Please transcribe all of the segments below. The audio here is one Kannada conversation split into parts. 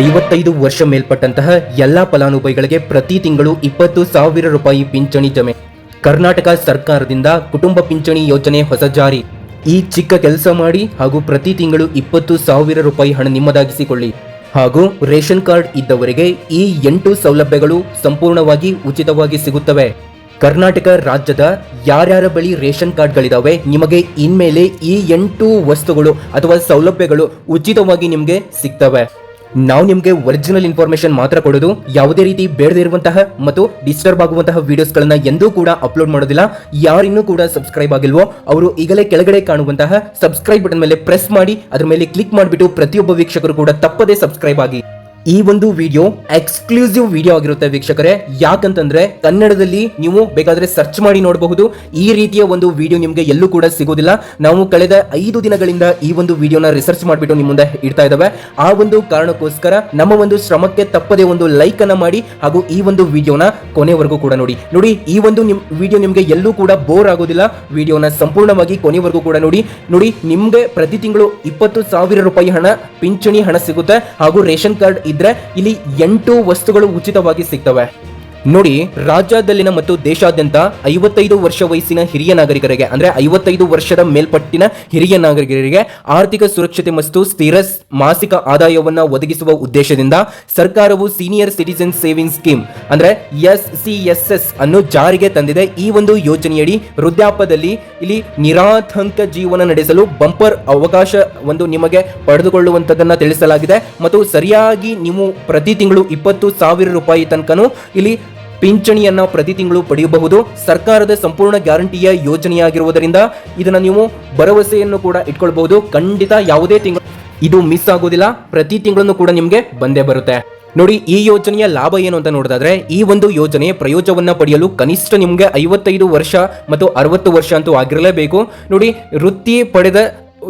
ಐವತ್ತೈದು ವರ್ಷ ಮೇಲ್ಪಟ್ಟಂತಹ ಎಲ್ಲಾ ಫಲಾನುಭವಿಗಳಿಗೆ ಪ್ರತಿ ತಿಂಗಳು ಇಪ್ಪತ್ತು ಸಾವಿರ ರೂಪಾಯಿ ಪಿಂಚಣಿ ಜಮೆ. ಕರ್ನಾಟಕ ಸರ್ಕಾರದಿಂದ ಕುಟುಂಬ ಪಿಂಚಣಿ ಯೋಜನೆ ಹೊಸ ಜಾರಿ. ಈ ಚಿಕ್ಕ ಕೆಲಸ ಮಾಡಿ ಹಾಗೂ ಪ್ರತಿ ತಿಂಗಳು ಇಪ್ಪತ್ತು ಸಾವಿರ ರೂಪಾಯಿ ಹಣ ನಿಮ್ಮದಾಗಿಸಿಕೊಳ್ಳಿ. ಹಾಗೂ ರೇಷನ್ ಕಾರ್ಡ್ ಇದ್ದವರಿಗೆ ಈ ಎಂಟು ಸೌಲಭ್ಯಗಳು ಸಂಪೂರ್ಣವಾಗಿ ಉಚಿತವಾಗಿ ಸಿಗುತ್ತವೆ. ಕರ್ನಾಟಕ ರಾಜ್ಯದ ಯಾರ್ಯಾರ ಬಳಿ ರೇಷನ್ ಕಾರ್ಡ್ಗಳಿದಾವೆ, ನಿಮಗೆ ಇನ್ಮೇಲೆ ಈ ಎಂಟು ವಸ್ತುಗಳು ಅಥವಾ ಸೌಲಭ್ಯಗಳು ಉಚಿತವಾಗಿ ನಿಮಗೆ ಸಿಗ್ತವೆ. ನಾವು ನಿಮಗೆ ಒರಿಜಿನಲ್ ಇನ್ಫಾರ್ಮೇಶನ್ ಮಾತ್ರ ಕೊಡೋದು, ಯಾವುದೇ ರೀತಿ ಬೇಡದೇ ಇರುವಂತಹ ಮತ್ತು ಡಿಸ್ಟರ್ಬ್ ಆಗುವಂತಹ ವಿಡಿಯೋಸ್ಗಳನ್ನ ಎಂದೂ ಕೂಡ ಅಪ್ಲೋಡ್ ಮಾಡೋದಿಲ್ಲ. ಯಾರಿನ್ನೂ ಕೂಡ ಸಬ್ಸ್ಕ್ರೈಬ್ ಆಗಿಲ್ವೋ, ಅವರು ಈಗಲೇ ಕೆಳಗಡೆ ಕಾಣುವಂತಹ ಸಬ್ಸ್ಕ್ರೈಬ್ ಬಟನ್ ಮೇಲೆ ಪ್ರೆಸ್ ಮಾಡಿ, ಅದರ ಮೇಲೆ ಕ್ಲಿಕ್ ಮಾಡಿಬಿಟ್ಟು ಪ್ರತಿಯೊಬ್ಬ ವೀಕ್ಷಕರು ಕೂಡ ತಪ್ಪದೇ ಸಬ್ಸ್ಕ್ರೈಬ್ ಆಗಿ. ಈ ಒಂದು ವಿಡಿಯೋ ಎಕ್ಸ್ಕ್ಲೂಸಿವ್ ವಿಡಿಯೋ ಆಗಿರುತ್ತೆ ವೀಕ್ಷಕರೇ. ಯಾಕಂತಂದ್ರೆ ಕನ್ನಡದಲ್ಲಿ ನೀವು ಬೇಕಾದ್ರೆ ಸರ್ಚ್ ಮಾಡಿ ನೋಡಬಹುದು. ಈ ರೀತಿಯ ಒಂದು ವಿಡಿಯೋ ನಿಮಗೆ ಎಲ್ಲೂ ಕೂಡ ಸಿಗೋದಿಲ್ಲ. ನಾವು ಕಳೆದ ಐದು ದಿನಗಳಿಂದ ಈ ಒಂದು ವಿಡಿಯೋನ ರಿಸರ್ಚ್ ಮಾಡಿಬಿಟ್ಟು ನಿಮ್ಮ ಮುಂದೆ ಇಡ್ತಾ ಇದ್ದಾವೆ ಆ ಒಂದು ಕಾರಣಕ್ಕೋಸ್ಕರ ನಮ್ಮ ಒಂದು ಶ್ರಮಕ್ಕೆ ತಪ್ಪದೆ ಒಂದು ಲೈಕ್ ಅನ್ನ ಮಾಡಿ ಹಾಗೂ ಈ ಒಂದು ವಿಡಿಯೋನ ಕೊನೆವರೆಗೂ ಕೂಡ ನೋಡಿ. ನೋಡಿ, ಈ ಒಂದು ನಿಮ್ ವಿಡಿಯೋ ನಿಮಗೆ ಎಲ್ಲೂ ಕೂಡ ಬೋರ್ ಆಗೋದಿಲ್ಲ. ವಿಡಿಯೋನ ಸಂಪೂರ್ಣವಾಗಿ ಕೊನೆವರೆಗೂ ಕೂಡ ನೋಡಿ. ನೋಡಿ, ನಿಮ್ಗೆ ಪ್ರತಿ ತಿಂಗಳು ಇಪ್ಪತ್ತು ಸಾವಿರ ರೂಪಾಯಿ ಹಣ, ಪಿಂಚಣಿ ಹಣ ಸಿಗುತ್ತೆ. ಹಾಗೂ ರೇಷನ್ ಕಾರ್ಡ್ ಇದ್ರೆ ಇಲ್ಲಿ ಎಂಟು ವಸ್ತುಗಳು ಉಚಿತವಾಗಿ ಸಿಗ್ತವೆ. ನೋಡಿ, ರಾಜ್ಯದಲ್ಲಿನ ಮತ್ತು ದೇಶಾದ್ಯಂತ ಐವತ್ತೈದು ವರ್ಷ ವಯಸ್ಸಿನ ಹಿರಿಯ ನಾಗರಿಕರಿಗೆ, ಅಂದ್ರೆ ಐವತ್ತೈದು ವರ್ಷದ ಮೇಲ್ಪಟ್ಟಿನ ಹಿರಿಯ ನಾಗರಿಕರಿಗೆ ಆರ್ಥಿಕ ಸುರಕ್ಷತೆ ಮತ್ತು ಸ್ಥಿರ ಮಾಸಿಕ ಆದಾಯವನ್ನು ಒದಗಿಸುವ ಉದ್ದೇಶದಿಂದ ಸರ್ಕಾರವು ಸೀನಿಯರ್ ಸಿಟಿಜನ್ ಸೇವಿಂಗ್ ಸ್ಕೀಮ್, ಅಂದ್ರೆ ಎಸ್ ಸಿ ಎಸ್ ಎಸ್ ಅನ್ನು ಜಾರಿಗೆ ತಂದಿದೆ. ಈ ಒಂದು ಯೋಜನೆಯಡಿ ವೃದ್ಧಾಪದಲ್ಲಿ ಇಲ್ಲಿ ನಿರಾತಂಕ ಜೀವನ ನಡೆಸಲು ಬಂಪರ್ ಅವಕಾಶ ಒಂದು ನಿಮಗೆ ಪಡೆದುಕೊಳ್ಳುವಂತದನ್ನ ತಿಳಿಸಲಾಗಿದೆ. ಮತ್ತು ಸರಿಯಾಗಿ ನೀವು ಪ್ರತಿ ತಿಂಗಳು ಇಪ್ಪತ್ತು ಸಾವಿರ ರೂಪಾಯಿ ತನಕನೂ ಇಲ್ಲಿ ಪಿಂಚಣಿಯನ್ನ ಪ್ರತಿ ತಿಂಗಳು ಪಡೆಯಬಹುದು. ಸರ್ಕಾರದ ಸಂಪೂರ್ಣ ಗ್ಯಾರಂಟಿಯ ಯೋಜನೆಯಾಗಿರುವುದರಿಂದ ಇದನ್ನ ನೀವು ಭರವಸೆಯನ್ನು ಕೂಡ ಇಟ್ಕೊಳ್ಬಹುದು. ಖಂಡಿತ ಯಾವುದೇ ತಿಂಗಳು ಇದು ಮಿಸ್ ಆಗೋದಿಲ್ಲ. ಪ್ರತಿ ತಿಂಗಳನ್ನು ಕೂಡ ನಿಮಗೆ ಬಂದೇ ಬರುತ್ತೆ. ನೋಡಿ, ಈ ಯೋಜನೆಯ ಲಾಭ ಏನು ಅಂತ ನೋಡೋದಾದ್ರೆ, ಈ ಒಂದು ಯೋಜನೆ ಪ್ರಯೋಜನವನ್ನ ಪಡೆಯಲು ಕನಿಷ್ಠ ನಿಮಗೆ ಐವತ್ತೈದು ವರ್ಷ ಮತ್ತು ಅರವತ್ತು ವರ್ಷ ಅಂತೂ ಆಗಿರಲೇಬೇಕು. ನೋಡಿ, ವೃತ್ತಿ ಪಡೆದ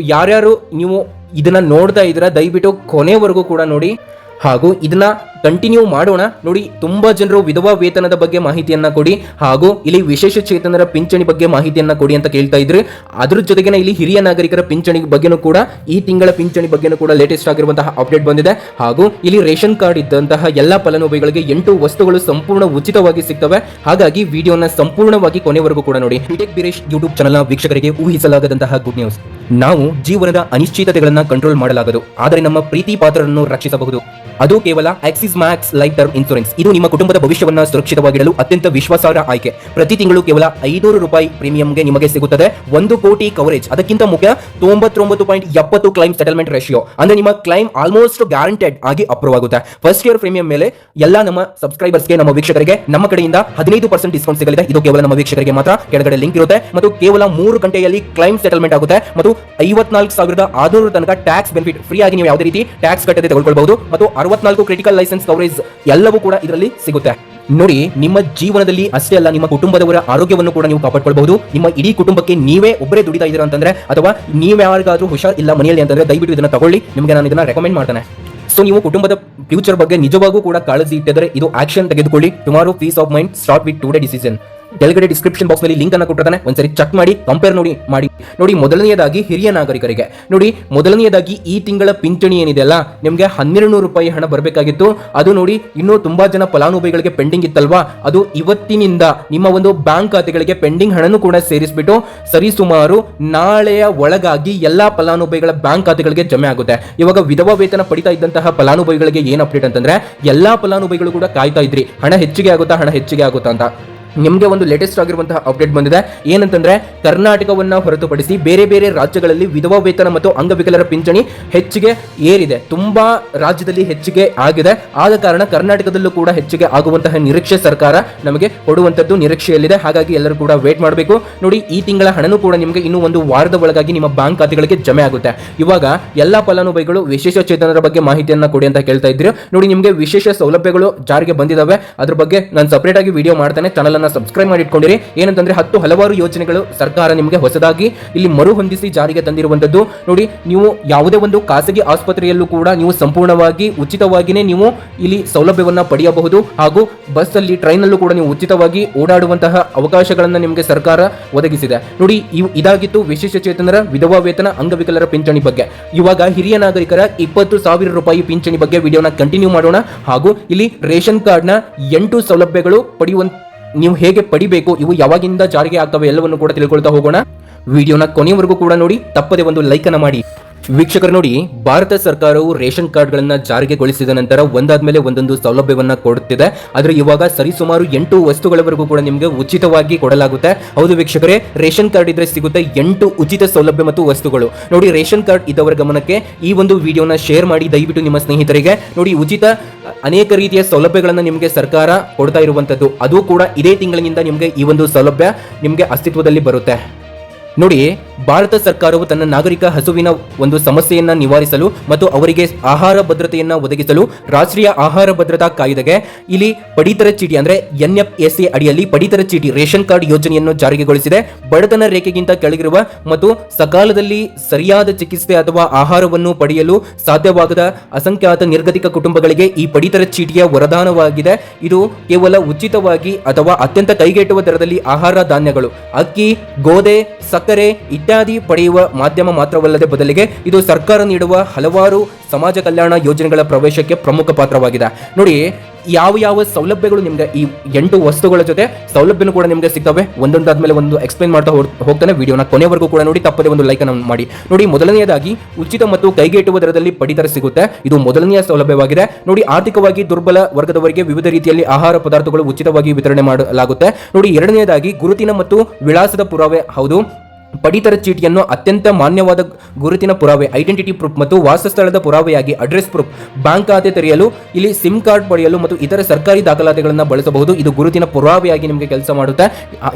ಯಾರ್ಯಾರು ನೀವು ಇದನ್ನ ನೋಡ್ತಾ ಇದ್ದೀರಾ, ದಯವಿಟ್ಟು ಕೊನೆವರೆಗೂ ಕೂಡ ನೋಡಿ. ಹಾಗೂ ಇದನ್ನ ಕಂಟಿನ್ಯೂ ಮಾಡೋಣ. ನೋಡಿ, ತುಂಬಾ ಜನರು ವಿಧವಾ ವೇತನದ ಬಗ್ಗೆ ಮಾಹಿತಿಯನ್ನ ಕೊಡಿ. ಹಾಗೂ ಇಲ್ಲಿ ವಿಶೇಷ ಚೇತನರ ಪಿಂಚಣಿ ಬಗ್ಗೆ ಮಾಹಿತಿಯನ್ನ ಕೊಡಿ ಅಂತ ಕೇಳ್ತಾ ಇದ್ರು. ಅದ್ರ ಜೊತೆಗೆ ಇಲ್ಲಿ ಹಿರಿಯ ನಾಗರಿಕರ ಪಿಂಚಣಿ ಬಗ್ಗೆನೂ ಕೂಡ, ಈ ತಿಂಗಳ ಪಿಂಚಣಿ ಬಗ್ಗೆನೂ ಕೂಡ ಲೇಟೆಸ್ಟ್ ಆಗಿರುವಂತಹ ಅಪ್ಡೇಟ್ ಬಂದಿದೆ. ಹಾಗೂ ಇಲ್ಲಿ ರೇಷನ್ ಕಾರ್ಡ್ ಇದ್ದಂತಹ ಎಲ್ಲಾ ಫಲಾನುಭವಿಗಳಿಗೆ ಎಂಟು ವಸ್ತುಗಳು ಸಂಪೂರ್ಣ ಉಚಿತವಾಗಿ ಸಿಗ್ತವೆ. ಹಾಗಾಗಿ ವಿಡಿಯೋನ ಸಂಪೂರ್ಣವಾಗಿ ಕೊನೆವರೆಗೂ ಕೂಡ ನೋಡಿ. ವಿಟೆಕ್ ಬಿರೇಶ್ ಯೂಟ್ಯೂಬ್ ಚಾನಲ್ನ ವೀಕ್ಷಕರಿಗೆ ಊಹಿಸಲಾಗದಂತಹ ಗುಡ್ ನ್ಯೂಸ್ ನಾವು ಜೀವನದ ಅನಿಶ್ಚಿತತೆಗಳನ್ನ ಕಂಟ್ರೋಲ್ ಮಾಡಲಾಗದು. ಆದರೆ ನಮ್ಮ ಪ್ರೀತಿ ಪಾತ್ರರನ್ನು ರಕ್ಷಿಸಬಹುದು. ಅದು ಕೇವಲ Axis Max Life term insurance ಇದು ನಿಮ್ಮ ಕುಟುಂಬದ ಭವಿಷ್ಯವನ್ನ ಸುರಕ್ಷಿತವಾಗಿಡಲು ಅತ್ಯಂತ ವಿಶ್ವಾಸಾರ್ಹ ಆಯ್ಕೆ. ಪ್ರತಿ ತಿಂಗಳು ಕೇವಲ ಐನೂರು ರೂಪಾಯಿ ಪ್ರೀಮಿಯಂಗೆ ನಿಮಗೆ ಸಿಗುತ್ತದೆ. ಒಂದು ಕೋಟಿ ಕವರೇಜ್ ಅದಕ್ಕಿಂತ ಮುಖ್ಯ ತೊಂಬತ್ತೊಂಬತ್ತು ಪಾಯಿಂಟ್ ಎಪ್ಪತ್ತು ಕ್ಲೈಮ್ ಸೆಟಲ್ಮೆಂಟ್ ರೇಷಿಯೋ ಅಂದ್ರೆ ನಿಮ್ಮ ಕ್ಲೈಮ್ ಆಲ್ಮೋಸ್ಟ್ ಗ್ಯಾರಂಟೆಡ್ ಆಗಿ ಅಪ್ರೂವ್ ಆಗುತ್ತೆ. ಫಸ್ಟ್ ಇಯರ್ ಪ್ರೀಮಿಯಂ ಮೇಲೆ ಎಲ್ಲ ನಮ್ಮ ಸಬ್ಸ್ಕ್ರೈಬರ್ಸ್ಗೆ ನಮ್ಮ ವೀಕ್ಷಕರಿಗೆ, ನಮ್ಮ ಕಡೆಯಿಂದ ಹದಿನೈದು ಪರ್ಸೆಂಟ್ ಡಿಸ್ಕೌಂಟ್ ಸಿಗಲಿದೆ. ಇದು ಕೇವಲ ನಮ್ಮ ವೀಕ್ಷಕರಿಗೆ ಮಾತ್ರ. ಕೆಳಗಡೆ ಲಿಂಕ್ ಇರುತ್ತೆ. ಮತ್ತು ಕೇವಲ ಮೂರು ಗಂಟೆಯಲ್ಲಿ ಕ್ಲೈಮ್ ಸೆಟಲ್ಮೆಂಟ್ ಆಗುತ್ತೆ. ಮತ್ತು ಐವತ್ನಾಲ್ಕು ಸಾವಿರದ ಆರುನೂರು ತನಕ ಟ್ಯಾಕ್ಸ್ ಬೆನಿಫಿಟ್ ಫ್ರೀ ಆಗಿ ನೀವು ಯಾವುದೇ ರೀತಿ ಟ್ಯಾಕ್ಸ್ ಕಟ್ಟದೆ ತೆಗೆದುಕೊಳ್ಳಬಹುದು ಮತ್ತು ಅರವತ್ನಾಲ್ಕು ಕ್ರಿಟಿಕಲ್ ಲೈಸೆನ್ಸ್ ಕವರೇಜ್ ಎಲ್ಲವೂ ಕೂಡ ಇದರಲ್ಲಿ ಸಿಗುತ್ತೆ. ನೋಡಿ, ನಿಮ್ಮ ಜೀವನದಲ್ಲಿ ಅಷ್ಟೇ ಅಲ್ಲ, ನಿಮ್ಮ ಕುಟುಂಬದವರ ಆರೋಗ್ಯವನ್ನು ಕೂಡ ನೀವು ಕಾಪಾಡ್ಕೊಳ್ಬಹುದು. ನಿಮ್ಮ ಇಡೀ ಕುಟುಂಬಕ್ಕೆ ನೀವೇ ಒಬ್ಬರೇ ದುಡಿತಾ ಇದ್ದೀರಾ ಅಂತಂದ್ರೆ, ಅಥವಾ ನೀವು ಯಾರಿಗಾದ್ರೂ ಹುಷಾರ್ ಇಲ್ಲ ಮನೆಯಲ್ಲಿ ಅಂತಂದ್ರೆ ದಯವಿಟ್ಟು ಇದನ್ನ ತಗೊಳ್ಳಿ, ನಿಮಗೆ ನಾನು ಇದನ್ನ ರೆಕಮೆಂಡ್ ಮಾಡ್ತಾನೆ. ಸೊ ನೀವು ಕುಟುಂಬದ ಫ್ಯೂಚರ್ ಬಗ್ಗೆ ನಿಜವಾಗೂ ಕೂಡ ಕಾಳಜಿ ಇಟ್ಟಿದ್ರೆ ಇದು ಆಕ್ಷನ್ ತೆಗೆದುಕೊಳ್ಳಿ. Tomorrow peace of mind start with today decision ಕೆಳಗಡೆ ಡಿಸ್ಕ್ರಿಪ್ಷನ್ ಬಾಕ್ಸ್ನಲ್ಲಿ ಲಿಂಕ್ ಅನ್ನು ಕೊಟ್ಟಿರ್ತಾನೆ. ಒಂದ್ಸರಿ ಚೆಕ್ ಮಾಡಿ ಕಂಪೇರ್ ನೋಡಿ, ಮಾಡಿ. ನೋಡಿ, ಮೊದಲನೆಯದಾಗಿ ಹಿರಿಯ ನಾಗರಿಕರಿಗೆ. ನೋಡಿ, ಮೊದಲನೆಯದಾಗಿ ಈ ತಿಂಗಳ ಪಿಂಚಣಿ ಏನಿದೆ ಅಲ್ಲ, ನಿಮಗೆ ಹನ್ನೆರಡು ನೂರು ರೂಪಾಯಿ ಹಣ ಬರಬೇಕಾಗಿತ್ತು. ಅದು ನೋಡಿ, ಇನ್ನೂ ತುಂಬಾ ಜನ ಫಲಾನುಭವಿಗಳಿಗೆ ಪೆಂಡಿಂಗ್ ಇತ್ತಲ್ವಾ? ಅದು ಇವತ್ತಿನಿಂದ ನಿಮ್ಮ ಒಂದು ಬ್ಯಾಂಕ್ ಖಾತೆಗಳಿಗೆ ಪೆಂಡಿಂಗ್ ಹಣನೂ ಕೂಡ ಸೇರಿಸ್ಬಿಟ್ಟು ಸರಿಸುಮಾರು ನಾಳೆಯ ಒಳಗಾಗಿ ಎಲ್ಲಾ ಫಲಾನುಭವಿಗಳ ಬ್ಯಾಂಕ್ ಖಾತೆಗಳಿಗೆ ಜಮೆ ಆಗುತ್ತೆ. ಇವಾಗ ವಿಧವಾ ವೇತನ ಪಡಿತಾ ಇದ್ದಂತಹ ಫಲಾನುಭವಿಗಳಿಗೆ ಏನ್ ಅಪ್ಡೇಟ್ ಅಂತಂದ್ರೆ, ಎಲ್ಲಾ ಫಲಾನುಭವಿಗಳು ಕೂಡ ಕಾಯ್ತಾ ಇದ್ರಿ. ಹಣ ಹೆಚ್ಚಿಗೆ ಆಗುತ್ತಾ, ಹಣ ಹೆಚ್ಚಿಗೆ ಆಗುತ್ತಾ ಅಂತ. ನಿಮಗೆ ಒಂದು ಲೇಟೆಸ್ಟ್ ಆಗಿರುವಂತಹ ಅಪ್ಡೇಟ್ ಬಂದಿದೆ. ಏನಂತಂದ್ರೆ, ಕರ್ನಾಟಕವನ್ನ ಹೊರತುಪಡಿಸಿ ಬೇರೆ ಬೇರೆ ರಾಜ್ಯಗಳಲ್ಲಿ ವಿಧವಾ ವೇತನ ಮತ್ತು ಅಂಗವಿಕಲರ ಪಿಂಚಣಿ ಹೆಚ್ಚಿಗೆ ಏರಿದೆ. ತುಂಬಾ ರಾಜ್ಯದಲ್ಲಿ ಹೆಚ್ಚಿಗೆ ಆಗಿದೆ. ಆದ ಕಾರಣ ಕರ್ನಾಟಕದಲ್ಲೂ ಕೂಡ ಹೆಚ್ಚಿಗೆ ಆಗುವಂತಹ ನಿರೀಕ್ಷೆ ಸರ್ಕಾರ ನಮಗೆ ಕೊಡುವಂತದ್ದು ನಿರೀಕ್ಷೆಯಲ್ಲಿದೆ. ಹಾಗಾಗಿ ಎಲ್ಲರೂ ಕೂಡ ವೇಟ್ ಮಾಡಬೇಕು. ನೋಡಿ, ಈ ತಿಂಗಳ ಹಣನೂ ಕೂಡ ನಿಮಗೆ ಇನ್ನೂ ಒಂದು ವಾರದ ಒಳಗಾಗಿ ನಿಮ್ಮ ಬ್ಯಾಂಕ್ ಖಾತೆಗಳಿಗೆ ಜಮೆ ಆಗುತ್ತೆ. ಇವಾಗ ಎಲ್ಲಾ ಫಲಾನುಭವಿಗಳು ವಿಶೇಷ ಚೇತನರ ಬಗ್ಗೆ ಮಾಹಿತಿಯನ್ನು ಕೊಡಿ ಅಂತ ಕೇಳ್ತಾ ಇದ್ರು ನೋಡಿ, ನಿಮಗೆ ವಿಶೇಷ ಸೌಲಭ್ಯಗಳು ಜಾರಿಗೆ ಬಂದಿದ್ದಾವೆ ಅದ್ರ ಬಗ್ಗೆ ನಾನು ಸಪರೇಟ್ ಆಗಿ ವಿಡಿಯೋ ಮಾಡ್ತೇನೆ. ಚಾನಲ್ ಚಾನಲ್ನ ಸಬ್ಸ್ಕ್ರೈಬ್ ಮಾಡಿಟ್ಕೊಂಡಿರಿ. ಏನಂತಂದ್ರೆ ಹತ್ತು ಹಲವಾರು ಯೋಜನೆಗಳು ಸರ್ಕಾರ ನಿಮಗೆ ಹೊಸದಾಗಿ ಇಲ್ಲಿ ಮರುಹೊಂದಿಸಿ ಜಾರಿಗೆ ತಂದಿರುವಂತದ್ದು ನೋಡಿ, ನೀವು ಯಾವುದೇ ಒಂದು ಖಾಸಗಿ ಆಸ್ಪತ್ರೆಯಲ್ಲೂ ಕೂಡ ನೀವು ಸಂಪೂರ್ಣವಾಗಿ ಉಚಿತವಾಗಿನೇ ನೀವು ಇಲ್ಲಿ ಸೌಲಭ್ಯವನ್ನ ಪಡೆಯಬಹುದು. ಹಾಗೂ ಬಸ್ ಅಲ್ಲಿ ಟ್ರೈನ್ ಅಲ್ಲೂ ಕೂಡ ನೀವು ಉಚಿತವಾಗಿ ಓಡಾಡುವಂತಹ ಅವಕಾಶಗಳನ್ನ ನಿಮಗೆ ಸರ್ಕಾರ ಒದಗಿಸಿದೆ. ನೋಡಿ ಇದಾಗಿತ್ತು ವಿಶೇಷ ಚೇತನರ ವಿಧವಾ ವೇತನ ಅಂಗವಿಕಲರ ಪಿಂಚಣಿ ಬಗ್ಗೆ. ಇವಾಗ ಹಿರಿಯ ನಾಗರಿಕರ ಇಪ್ಪತ್ತು ಸಾವಿರ ರೂಪಾಯಿ ಪಿಂಚಣಿ ಬಗ್ಗೆ ವಿಡಿಯೋನ ಕಂಟಿನ್ಯೂ ಮಾಡೋಣ. ಹಾಗೂ ಇಲ್ಲಿ ರೇಷನ್ ಕಾರ್ಡ್ನ ಎಂಟು ಸೌಲಭ್ಯಗಳು ಪಡೆಯುವಂತ ನೀವು ಹೇಗೆ ಪಡಿಬೇಕು? ಇವು ಯಾವಾಗಿಂದ ಜಾರಿಗೆ ಆಗ್ತವೆ ಎಲ್ಲವನ್ನು ಕೂಡ ತಿಳ್ಕೊಳ್ತಾ ಹೋಗೋಣ. ವಿಡಿಯೋನ ಕೊನೆಯವರೆಗೂ ಕೂಡ ನೋಡಿ, ತಪ್ಪದೆ ಒಂದು ಲೈಕ್ ಅನ್ನ ಮಾಡಿ. ವೀಕ್ಷಕರು ನೋಡಿ, ಭಾರತ ಸರ್ಕಾರವು ರೇಷನ್ ಕಾರ್ಡ್ಗಳನ್ನ ಜಾರಿಗೆಗೊಳಿಸಿದ ನಂತರ ಒಂದಾದ ಮೇಲೆ ಒಂದೊಂದು ಸೌಲಭ್ಯವನ್ನ ಕೊಡುತ್ತಿದೆ. ಆದರೆ ಇವಾಗ ಸರಿಸುಮಾರು ಎಂಟು ವಸ್ತುಗಳವರೆಗೂ ಕೂಡ ನಿಮಗೆ ಉಚಿತವಾಗಿ ಕೊಡಲಾಗುತ್ತೆ. ಹೌದು ವೀಕ್ಷಕರೇ, ರೇಷನ್ ಕಾರ್ಡ್ ಇದ್ರೆ ಸಿಗುತ್ತೆ ಎಂಟು ಉಚಿತ ಸೌಲಭ್ಯ ಮತ್ತು ವಸ್ತುಗಳು. ನೋಡಿ, ರೇಷನ್ ಕಾರ್ಡ್ ಇದ್ದವರ ಗಮನಕ್ಕೆ ಈ ಒಂದು ವಿಡಿಯೋನ ಶೇರ್ ಮಾಡಿ, ದಯವಿಟ್ಟು ನಿಮ್ಮ ಸ್ನೇಹಿತರಿಗೆ. ನೋಡಿ, ಉಚಿತ ಅನೇಕ ರೀತಿಯ ಸೌಲಭ್ಯಗಳನ್ನು ನಿಮಗೆ ಸರ್ಕಾರ ಕೊಡ್ತಾ ಇರುವಂತದ್ದು. ಅದು ಕೂಡ ಇದೇ ತಿಂಗಳಿನಿಂದ ನಿಮಗೆ ಈ ಒಂದು ಸೌಲಭ್ಯ ನಿಮಗೆ ಅಸ್ತಿತ್ವದಲ್ಲಿ ಬರುತ್ತೆ. ನೋಡಿ, ಭಾರತ ಸರ್ಕಾರವು ತನ್ನ ನಾಗರಿಕ ಹಸುವಿನ ಒಂದು ಸಮಸ್ಯೆಯನ್ನು ನಿವಾರಿಸಲು ಮತ್ತು ಅವರಿಗೆ ಆಹಾರ ಭದ್ರತೆಯನ್ನು ಒದಗಿಸಲು ರಾಷ್ಟ್ರೀಯ ಆಹಾರ ಭದ್ರತಾ ಕಾಯ್ದೆಗೆ ಇಲ್ಲಿ ಪಡಿತರ ಚೀಟಿ ಅಂದ್ರೆ ಎನ್ ಎಫ್ ಎಸ್ ಎ ಅಡಿಯಲ್ಲಿ ಪಡಿತರ ಚೀಟಿ, ರೇಷನ್ ಕಾರ್ಡ್ ಯೋಜನೆಯನ್ನು ಜಾರಿಗೆಗೊಳಿಸಿದೆ ಬಡತನ ರೇಖೆಗಿಂತ ಕೆಳಗಿರುವ ಮತ್ತು ಸಕಾಲದಲ್ಲಿ ಸರಿಯಾದ ಚಿಕಿತ್ಸೆ ಅಥವಾ ಆಹಾರವನ್ನು ಪಡೆಯಲು ಸಾಧ್ಯವಾಗದ ಅಸಂಖ್ಯಾತ ನಿರ್ಗತಿಕ ಕುಟುಂಬಗಳಿಗೆ ಈ ಪಡಿತರ ಚೀಟಿಯ ವರದಾನವಾಗಿದೆ. ಇದು ಕೇವಲ ಉಚಿತವಾಗಿ ಅಥವಾ ಅತ್ಯಂತ ಕೈಗೆಟುವ ದರದಲ್ಲಿ ಆಹಾರ ಧಾನ್ಯಗಳು, ಅಕ್ಕಿ, ಗೋಧಿ, ಸಕ್ಕರೆ ಇತ್ಯಾದಿ ಪಡೆಯುವ ಮಾಧ್ಯಮ ಮಾತ್ರವಲ್ಲದೆ ಬದಲಿಗೆ ಇದು ಸರ್ಕಾರ ನೀಡುವ ಹಲವಾರು ಸಮಾಜ ಕಲ್ಯಾಣ ಯೋಜನೆಗಳ ಪ್ರವೇಶಕ್ಕೆ ಪ್ರಮುಖ ಪಾತ್ರವಾಗಿದೆ. ನೋಡಿ, ಯಾವ ಯಾವ ಸೌಲಭ್ಯಗಳು ನಿಮ್ಗೆ ಈ ಎಂಟು ವಸ್ತುಗಳ ಜೊತೆ ಸೌಲಭ್ಯನೂ ಕೂಡ ನಿಮಗೆ ಸಿಗ್ತವೆ. ಒಂದೊಂದಾದ್ಮೇಲೆ ಒಂದು ಎಕ್ಸ್ಪ್ಲೈನ್ ಮಾಡ್ತಾ ಹೋಗ್- ಹೋಗ್ತಾನೆ ವಿಡಿಯೋನ. ಕೊನೆವರೆಗೂ ಕೂಡ ನೋಡಿ, ತಪ್ಪದೆ ಒಂದು ಲೈಕ್ ಅನ್ನು ಮಾಡಿ. ನೋಡಿ, ಮೊದಲನೆಯದಾಗಿ ಉಚಿತ ಮತ್ತು ಕೈಗೆಟುವ ದರದಲ್ಲಿ ಪಡಿತರ ಸಿಗುತ್ತೆ. ಇದು ಮೊದಲನೆಯ ಸೌಲಭ್ಯವಾಗಿದೆ. ನೋಡಿ, ಆರ್ಥಿಕವಾಗಿ ದುರ್ಬಲ ವರ್ಗದವರಿಗೆ ವಿವಿಧ ರೀತಿಯಲ್ಲಿ ಆಹಾರ ಪದಾರ್ಥಗಳು ಉಚಿತವಾಗಿ ವಿತರಣೆ ಮಾಡಲಾಗುತ್ತೆ. ನೋಡಿ, ಎರಡನೆಯದಾಗಿ ಗುರುತಿನ ಮತ್ತು ವಿಳಾಸದ ಪುರಾವೆ. ಹೌದು ಪಡಿತರ ಚೀಟಿಯನ್ನು ಅತ್ಯಂತ ಮಾನ್ಯವಾದ ಗುರುತಿನ ಪುರಾವೆ ಐಡೆಂಟಿಟಿ ಪ್ರೂಫ್ ಮತ್ತು ವಾಸಸ್ಥಳದ ಪುರಾವೆಯಾಗಿ ಅಡ್ರೆಸ್ ಪ್ರೂಫ್ ಬ್ಯಾಂಕ್ ಖಾತೆ ತೆರೆಯಲು, ಇಲ್ಲಿ ಸಿಮ್ ಕಾರ್ಡ್ ಪಡೆಯಲು ಮತ್ತು ಇತರ ಸರ್ಕಾರಿ ದಾಖಲಾತಿಗಳನ್ನು ಬಳಸಬಹುದು. ಇದು ಗುರುತಿನ ಪುರಾವೆಯಾಗಿ ನಿಮಗೆ ಕೆಲಸ ಮಾಡುತ್ತೆ.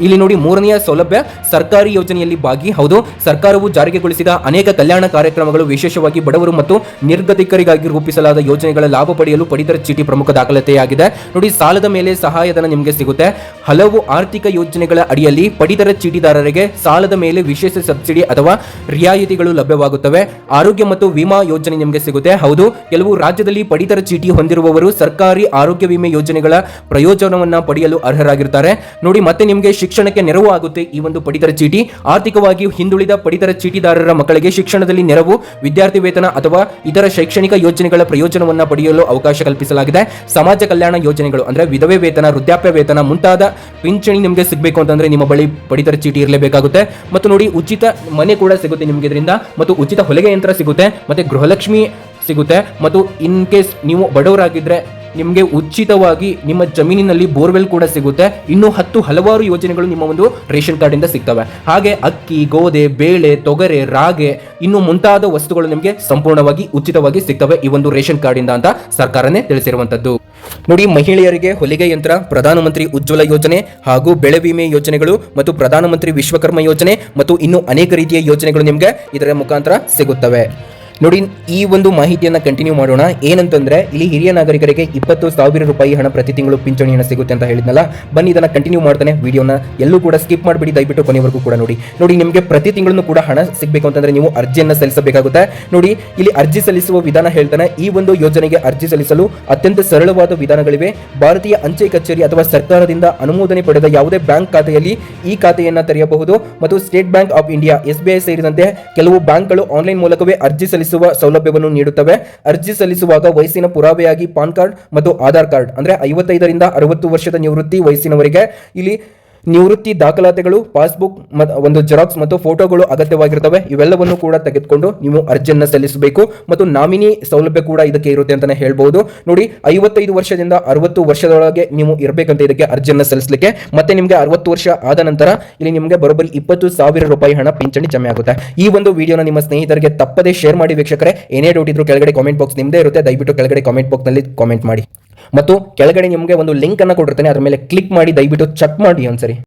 ಇಲ್ಲಿ ನೋಡಿ ಮೂರನೆಯ ಸೌಲಭ್ಯ, ಸರ್ಕಾರಿ ಯೋಜನೆಯಲ್ಲಿ ಭಾಗಿ. ಹೌದು, ಸರ್ಕಾರವು ಜಾರಿಗೆಗೊಳಿಸಿದ ಅನೇಕ ಕಲ್ಯಾಣ ಕಾರ್ಯಕ್ರಮಗಳು ವಿಶೇಷವಾಗಿ ಬಡವರು ಮತ್ತು ನಿರ್ಗತಿಕರಿಗಾಗಿ ರೂಪಿಸಲಾದ ಯೋಜನೆಗಳ ಲಾಭ ಪಡೆಯಲು ಪಡಿತರ ಚೀಟಿ ಪ್ರಮುಖ ದಾಖಲಾತಿಯಾಗಿದೆ. ನೋಡಿ, ಸಾಲದ ಮೇಲೆ ಸಹಾಯಧನ ನಿಮಗೆ ಸಿಗುತ್ತೆ. ಹಲವು ಆರ್ಥಿಕ ಯೋಜನೆಗಳ ಅಡಿಯಲ್ಲಿ ಪಡಿತರ ಚೀಟಿದಾರರಿಗೆ ಸಾಲದ ಮೇಲೆ ವಿಶೇಷ ಸಬ್ಸಿಡಿ ಅಥವಾ ರಿಯಾಯಿತಿಗಳು ಲಭ್ಯವಾಗುತ್ತವೆ. ಆರೋಗ್ಯ ಮತ್ತು ವಿಮಾ ಯೋಜನೆ ನಿಮಗೆ ಸಿಗುತ್ತೆ. ಹೌದು, ಕೆಲವು ರಾಜ್ಯದಲ್ಲಿ ಪಡಿತರ ಚೀಟಿ ಹೊಂದಿರುವವರು ಸರ್ಕಾರಿ ಆರೋಗ್ಯ ವಿಮೆ ಯೋಜನೆಗಳ ಪ್ರಯೋಜನವನ್ನ ಪಡೆಯಲು ಅರ್ಹರಾಗಿರ್ತಾರೆ ನೋಡಿ, ಮತ್ತೆ ನಿಮಗೆ ಶಿಕ್ಷಣಕ್ಕೆ ನೆರವು ಆಗುತ್ತೆ ಈ ಒಂದು ಪಡಿತರ ಚೀಟಿ. ಆರ್ಥಿಕವಾಗಿ ಹಿಂದುಳಿದ ಪಡಿತರ ಚೀಟಿದಾರರ ಮಕ್ಕಳಿಗೆ ಶಿಕ್ಷಣದಲ್ಲಿ ನೆರವು, ವಿದ್ಯಾರ್ಥಿ ವೇತನ ಅಥವಾ ಇತರ ಶೈಕ್ಷಣಿಕ ಯೋಜನೆಗಳ ಪ್ರಯೋಜನವನ್ನ ಪಡೆಯಲು ಅವಕಾಶ ಕಲ್ಪಿಸಲಾಗಿದೆ. ಸಮಾಜ ಕಲ್ಯಾಣ ಯೋಜನೆಗಳು ಅಂದ್ರೆ ವಿಧವೆ ವೇತನ, ವೃದ್ಧಾಪ್ಯ ವೇತನ ಮುಂತಾದ ಪಿಂಚಣಿ ನಿಮಗೆ ಸಿಗಬೇಕು ಅಂತಂದ್ರೆ ನಿಮ್ಮ ಬಳಿ ಪಡಿತರ ಚೀಟಿ ಇರಲೇಬೇಕಾಗುತ್ತೆ. ಮತ್ತು ನೋಡಿ, ಉಚಿತ ಮನೆ ಕೂಡ ಸಿಗುತ್ತೆ ನಿಮಗೆ ಇದರಿಂದ. ಮತ್ತು ಉಚಿತ ಹೊಲಿಗೆ ಯಂತ್ರ ಸಿಗುತ್ತೆ, ಮತ್ತೆ ಗೃಹಲಕ್ಷ್ಮಿ ಸಿಗುತ್ತೆ. ಮತ್ತು ಇನ್ ಕೇಸ್ ನೀವು ಬಡವರಾಗಿದ್ರೆ ನಿಮಗೆ ಉಚಿತವಾಗಿ ನಿಮ್ಮ ಜಮೀನಿನಲ್ಲಿ ಬೋರ್ವೆಲ್ ಕೂಡ ಸಿಗುತ್ತೆ. ಇನ್ನು ಹತ್ತು ಹಲವಾರು ಯೋಜನೆಗಳು ನಿಮ್ಮ ಒಂದು ರೇಷನ್ ಕಾರ್ಡ್ ಇಂದ ಸಿಗ್ತವೆ. ಹಾಗೆ ಅಕ್ಕಿ, ಗೋಧಿ, ಬೇಳೆ, ತೊಗರೆ, ರಾಗೆ, ಇನ್ನು ಮುಂತಾದ ವಸ್ತುಗಳು ನಿಮಗೆ ಸಂಪೂರ್ಣವಾಗಿ ಉಚಿತವಾಗಿ ಸಿಗ್ತವೆ ಈ ಒಂದು ರೇಷನ್ ಕಾರ್ಡ್ ಇಂದ ಅಂತ ಸರ್ಕಾರನೇ ತಿಳಿಸಿರುವಂತದ್ದು ನೋಡಿ ಮಹಿಳೆಯರಿಗೆ ಹೊಲಿಗೆ ಯಂತ್ರ, ಪ್ರಧಾನಮಂತ್ರಿ ಉಜ್ವಲ ಯೋಜನೆ ಹಾಗೂ ಬೆಳೆ ವಿಮೆ ಯೋಜನೆಗಳು ಮತ್ತು ಪ್ರಧಾನಮಂತ್ರಿ ವಿಶ್ವಕರ್ಮ ಯೋಜನೆ ಮತ್ತು ಇನ್ನೂ ಅನೇಕ ರೀತಿಯ ಯೋಜನೆಗಳು ನಿಮಗೆ ಇದರ ಮುಖಾಂತರ ಸಿಗುತ್ತವೆ. ನೋಡಿ, ಈ ಒಂದು ಮಾಹಿತಿಯನ್ನ ಕಂಟಿನ್ಯೂ ಮಾಡೋಣ. ಏನಂತಂದ್ರೆ, ಇಲ್ಲಿ ಹಿರಿಯ ನಾಗರಿಕರಿಗೆ ಇಪ್ಪತ್ತು ಸಾವಿರ ರೂಪಾಯಿ ಹಣ ಪ್ರತಿ ತಿಂಗಳು ಪಿಂಚಣಿಯನ್ನು ಸಿಗುತ್ತೆ ಅಂತ ಹೇಳಿದ್ನಲ್ಲ? ಬನ್ನಿ, ಇದನ್ನ ಕಂಟಿನ್ಯೂ ಮಾಡ್ತಾನೆ ವಿಡಿಯೋನ. ಎಲ್ಲೂ ಕೂಡ ಸ್ಕಿಪ್ ಮಾಡಿಬಿಡಿ, ದಯವಿಟ್ಟು ಕೊನೆವರೆಗೂ ಕೂಡ ನೋಡಿ. ನೋಡಿ, ನಿಮಗೆ ಪ್ರತಿ ತಿಂಗಳನ್ನು ಕೂಡ ಹಣ ಸಿಗಬೇಕು ಅಂತಂದ್ರೆ ನೀವು ಅರ್ಜಿಯನ್ನು ಸಲ್ಲಿಸಬೇಕಾಗುತ್ತೆ. ನೋಡಿ, ಇಲ್ಲಿ ಅರ್ಜಿ ಸಲ್ಲಿಸುವ ವಿಧಾನ ಹೇಳ್ತಾನೆ. ಈ ಒಂದು ಯೋಜನೆಗೆ ಅರ್ಜಿ ಸಲ್ಲಿಸಲು ಅತ್ಯಂತ ಸರಳವಾದ ವಿಧಾನಗಳಿವೆ. ಭಾರತೀಯ ಅಂಚೆ ಕಚೇರಿ ಅಥವಾ ಸರ್ಕಾರದಿಂದ ಅನುಮೋದನೆ ಪಡೆದ ಯಾವುದೇ ಬ್ಯಾಂಕ್ ಖಾತೆಯಲ್ಲಿ ಈ ಖಾತೆಯನ್ನು ತೆರೆಯಬಹುದು. ಮತ್ತು State Bank of India, S ಸೇರಿದಂತೆ ಕೆಲವು ಬ್ಯಾಂಕ್ಗಳು ಆನ್ಲೈನ್ ಮೂಲಕವೇ ಅರ್ಜಿ ಸಲ್ಲಿಸುವ ಸೌಲಭ್ಯವನ್ನು ನೀಡುತ್ತವೆ. ಅರ್ಜಿ ಸಲ್ಲಿಸುವಾಗ ವಯಸ್ಸಿನ ಪುರಾವೆಯಾಗಿ ಪಾನ್ ಕಾರ್ಡ್ ಮತ್ತು ಆಧಾರ್ ಕಾರ್ಡ್, ಅಂದ್ರೆ ಐವತ್ತೈದರಿಂದ ಅರವತ್ತು ವರ್ಷದ ನಿವೃತ್ತಿ ವಯಸ್ಸಿನವರಿಗೆ. ಇಲ್ಲಿ ನಿವೃತ್ತಿ ದಾಖಲಾತಿಗಳು, ಪಾಸ್ಬುಕ್ ಒಂದು ಜೆರಾಕ್ಸ್ ಮತ್ತು ಫೋಟೋಗಳು ಅಗತ್ಯವಾಗಿರ್ತವೆ. ಇವೆಲ್ಲವನ್ನು ಕೂಡ ತೆಗೆದುಕೊಂಡು ನೀವು ಅರ್ಜಿಯನ್ನು ಸಲ್ಲಿಸಬೇಕು ಮತ್ತು ನಾಮಿನಿ ಸೌಲಭ್ಯ ಕೂಡ ಇದಕ್ಕೆ ಇರುತ್ತೆ ಅಂತಲೇ ಹೇಳ್ಬೋದು. ನೋಡಿ, ಐವತ್ತೈದು ವರ್ಷದಿಂದ ಅರವತ್ತು ವರ್ಷದೊಳಗೆ ನೀವು ಇರಬೇಕಂತ ಇದಕ್ಕೆ ಅರ್ಜಿಯನ್ನು ಸಲ್ಲಿಸಲಿಕ್ಕೆ. ಮತ್ತೆ ನಿಮಗೆ ಅರವತ್ತು ವರ್ಷ ಆದ ನಂತರ ಇಲ್ಲಿ ನಿಮಗೆ ಬರೋಬ್ಬರಿ ಇಪ್ಪತ್ತು ಸಾವಿರ ರೂಪಾಯಿ ಹಣ ಪಿಂಚಣಿ ಜಮೆ ಆಗುತ್ತೆ. ಈ ಒಂದು ವಿಡಿಯೋನ ನಿಮ್ಮ ಸ್ನೇಹಿತರಿಗೆ ತಪ್ಪದೇ ಶೇರ್ ಮಾಡಿ ವೀಕ್ಷಕರೇ. ಏನೇ ಡೌಟ್ ಇದ್ರು ಕೆಳಗಡೆ ಕಾಮೆಂಟ್ ಬಾಕ್ಸ್ ನಿಮ್ಮದೇ ಇರುತ್ತೆ. ದಯವಿಟ್ಟು ಕೆಳಗಡೆ ಕಾಮೆಂಟ್ ಬಾಕ್ಸ್ನಲ್ಲಿ ಕಾಮೆಂಟ್ ಮಾಡಿ. ಮತ್ತು ಕೆಳಗಡೆ ನಿಮಗೆ ಒಂದು ಲಿಂಕ್ ಅನ್ನು ಕೊಟ್ಟಿರ್ತೇನೆ. ಅದರ ಮೇಲೆ ಕ್ಲಿಕ್ ಮಾಡಿ, ದಯವಿಟ್ಟು ಚೆಕ್ ಮಾಡಿ ಒಂದ್ಸರಿ.